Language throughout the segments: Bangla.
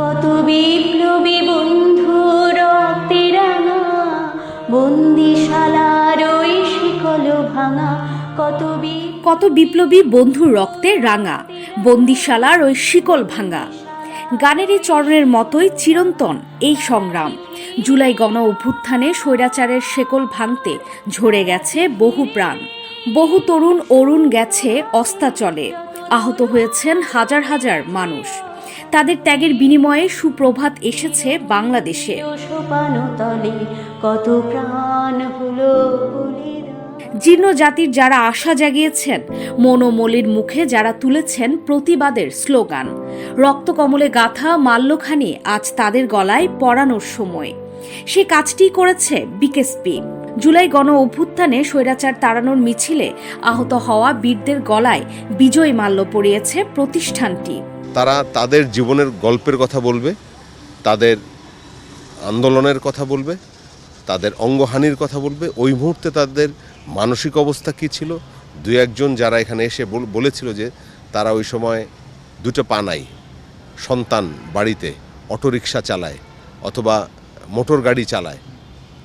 কত বিপ্লবী বন্ধু রক্তে রাঙা, বন্দিশালার ওই শিকল ভাঙা, কত কত বিপ্লবী বন্ধুর রক্তে রাঙা, বন্দিশালার ওই শিকল ভাঙা। গানের এই চরণের মতোই চিরন্তন এই সংগ্রাম। জুলাই গণ অভ্যুত্থানে স্বৈরাচারের শেকল ভাঙতে ঝরে গেছে বহু প্রাণ। বহু তরুণ অরুণ গেছে অস্তাচলে। আহত হয়েছেন হাজার হাজার মানুষ। তাদের ত্যাগের বিনিময়ে সুপ্রভাত এসেছে বাংলাদেশে। কত প্রাণ হলো জীর্ণ জাতির যারা আশা জাগিয়েছেন মনোমলির মুখে যারা তুলেছেন প্রতিবাদের স্লোগান। রক্তকমলে গাথা মাল্যখানি আজ তাদের গলায় পরানোর সময়। সে কাজটি করেছে বিকেএসপি। জুলাই গণ অভ্যুত্থানে স্বৈরাচার তাড়ানোর মিছিলে আহত হওয়া বীরদের গলায় বিজয় মাল্য পরিয়েছে প্রতিষ্ঠানটি। তারা তাদের জীবনের গল্পের কথা বলবে, তাদের আন্দোলনের কথা বলবে, তাদের অঙ্গহানির কথা বলবে। ওই মুহূর্তে তাদের মানসিক অবস্থা কী ছিল? দু একজন যারা এখানে এসে বল- বলেছিল যে তারা ওই সময় দুটো পা নাই, সন্তান বাড়িতে অটোরিকশা চালায় অথবা মোটর গাড়ি চালায়।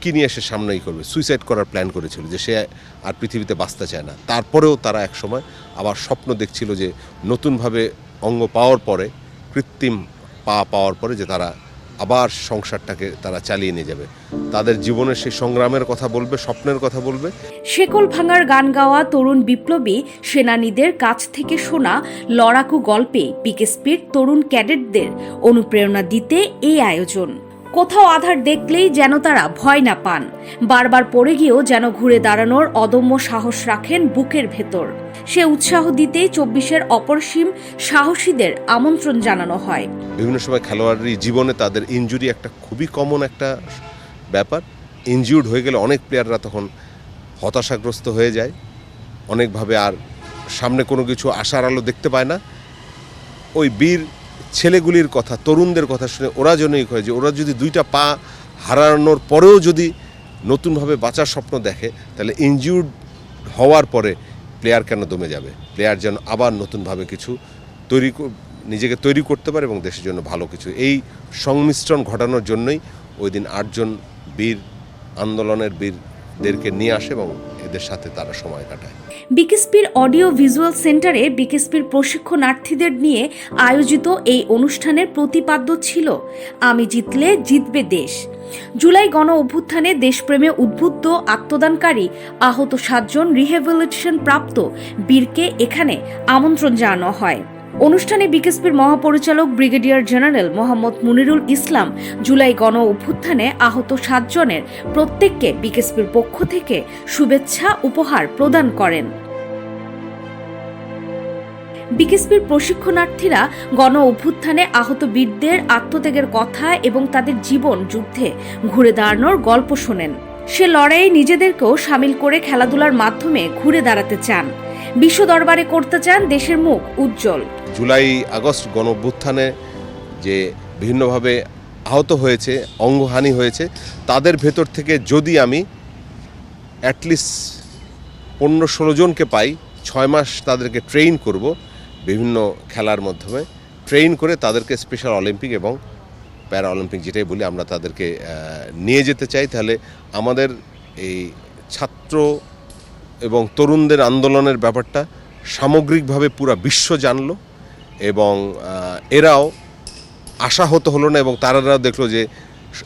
কী নিয়ে সে সামনেই করবে? সুইসাইড করার প্ল্যান করেছিল যে সে আর পৃথিবীতে বাঁচতে চায় না। তারপরেও তারা একসময় আবার স্বপ্ন দেখছিল যে নতুনভাবে অঙ্গ পাওয়ার পরে, কৃত্রিম পা পাওয়ার পরে যে তারা আবার সংসারটাকে তারা চালিয়ে নিয়ে যাবে। তাদের জীবনের সেই সংগ্রামের কথা বলবে, স্বপ্নের কথা বলবে। শেকল ভাঙার গান গাওয়া তরুণ বিপ্লবী সেনানীদের কাছ থেকে শোনা লড়াকু গল্পে পিকেসপির তরুণ ক্যাডেটদের অনুপ্রেরণা দিতে এই আয়োজন। কোথাও আধার দেখলেই যেন তারা ভয় না পান। বারবার পড়ে গিয়েও যেন ঘুরে দাঁড়ানোর অদম্য সাহস রাখেন বুকের ভেতর। সে উৎসাহ দিতেই চব্বিশের অপরসীম সাহসীদের আমন্ত্রণ জানানো হয়। বিভিন্ন সময় খেলোয়াড়ি জীবনে তাদের ইনজুরি একটা খুবই কমন একটা ব্যাপার। ইনজিউর্ড হয়ে গেলে অনেক প্লেয়াররা তখন হতাশাগ্রস্ত হয়ে যায়। অনেকভাবে আর সামনে কোনো কিছু আশার আলো দেখতে পায় না। ওই বীর ছেলেগুলির কথা, তরুণদের কথা শুনে ওরা জন্যই হয় যে ওরা যদি দুইটা পা হারানোর পরেও যদি নতুনভাবে বাঁচার স্বপ্ন দেখে, তাহলে ইনজিউর্ড হওয়ার পরে প্লেয়ার কেন দমে যাবে? প্লেয়ার যেন আবার নতুনভাবে কিছু তৈরি নিজেকে তৈরি করতে পারে এবং দেশের জন্য ভালো কিছু। এই সংমিশ্রণ ঘটানোর জন্যই ওই দিন আটজন বীর আন্দোলনের বীরদেরকে নিয়ে আসে এবং এদের সাথে তারা সময় কাটায়। বিকেএসপির অডিও ভিজুয়াল সেন্টারে বিকেএসপির প্রশিক্ষণার্থীদের নিয়ে আয়োজিত এই অনুষ্ঠানের প্রতিপাদ্য ছিল, আমি জিতলে জিতবে দেশ। জুলাই গণ অভ্যুত্থানে দেশপ্রেমে উদ্বুদ্ধ, আত্মদানকারী, আহত সাতজন রিহেবিলিটেশন প্রাপ্ত বীরকে এখানে আমন্ত্রণ জানানো হয়। অনুষ্ঠানে বিকেএসপির মহাপরিচালক ব্রিগেডিয়ার জেনারেল মোহাম্মদ মুনিরুল ইসলাম জুলাই গণ অভ্যুত্থানে আহত সাতজনের প্রত্যেককে বিকেএসপির পক্ষ থেকে শুভেচ্ছা, উপহার প্রদান করেন। বিকেএসপির প্রশিক্ষণার্থীরা গণ অভ্যুত্থানে আহত বীরদের আত্মত্যাগের কথা এবং তাদের জীবন যুদ্ধে ঘুরে দাঁড়ানোর গল্প শোনেন। সে লড়াইয়ে নিজেদেরকেও সামিল করে খেলাধুলার মাধ্যমে ঘুরে দাঁড়াতে চান। বিশ্ব দরবারে করতে চান দেশের মুখ উজ্জ্বল। জুলাই আগস্ট গণ যে বিভিন্নভাবে আহত হয়েছে, অঙ্গহানি হয়েছে, তাদের ভেতর থেকে যদি আমি অ্যাটলিস্ট পনেরো ষোলো জনকে পাই, ছয় মাস তাদেরকে ট্রেন করব বিভিন্ন খেলার মাধ্যমে ট্রেন করে তাদেরকে স্পেশাল অলিম্পিক এবং প্যারা অলিম্পিক যেটাই বলি আমরা তাদেরকে নিয়ে যেতে চাই, তাহলে আমাদের এই ছাত্র এবং তরুণদের আন্দোলনের ব্যাপারটা সামগ্রিকভাবে পুরা বিশ্ব জানল এবং এরাও আশাহত হলো না এবং তারা দেখল যে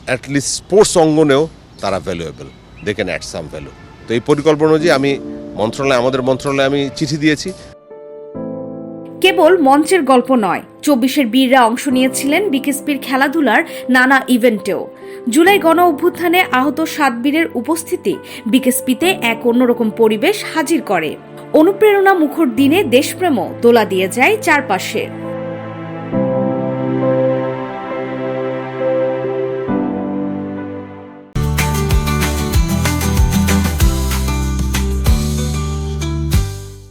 অ্যাটলিস্ট স্পোর্টস অঙ্গনেও তারা valuable they can some value তো এই পরিকল্পনা অনুযায়ী আমি মন্ত্রণালয়, আমাদের মন্ত্রণালয়ে আমি চিঠি দিয়েছি। কেবল মঞ্চের গল্প নয়। চব্বিশের বীররা অংশ নিয়েছিলেন বিকেসপির খেলাধুলার নানা ইভেন্টেও। জুলাই গণ অভ্যুত্থানে আহত সাত বীরের উপস্থিতি বিকেএসপিতে এক অন্যরকম পরিবেশ হাজির করে। অনুপ্রেরণা মুখর দিনে দেশপ্রেমও দোলা দিয়ে যায় চারপাশে।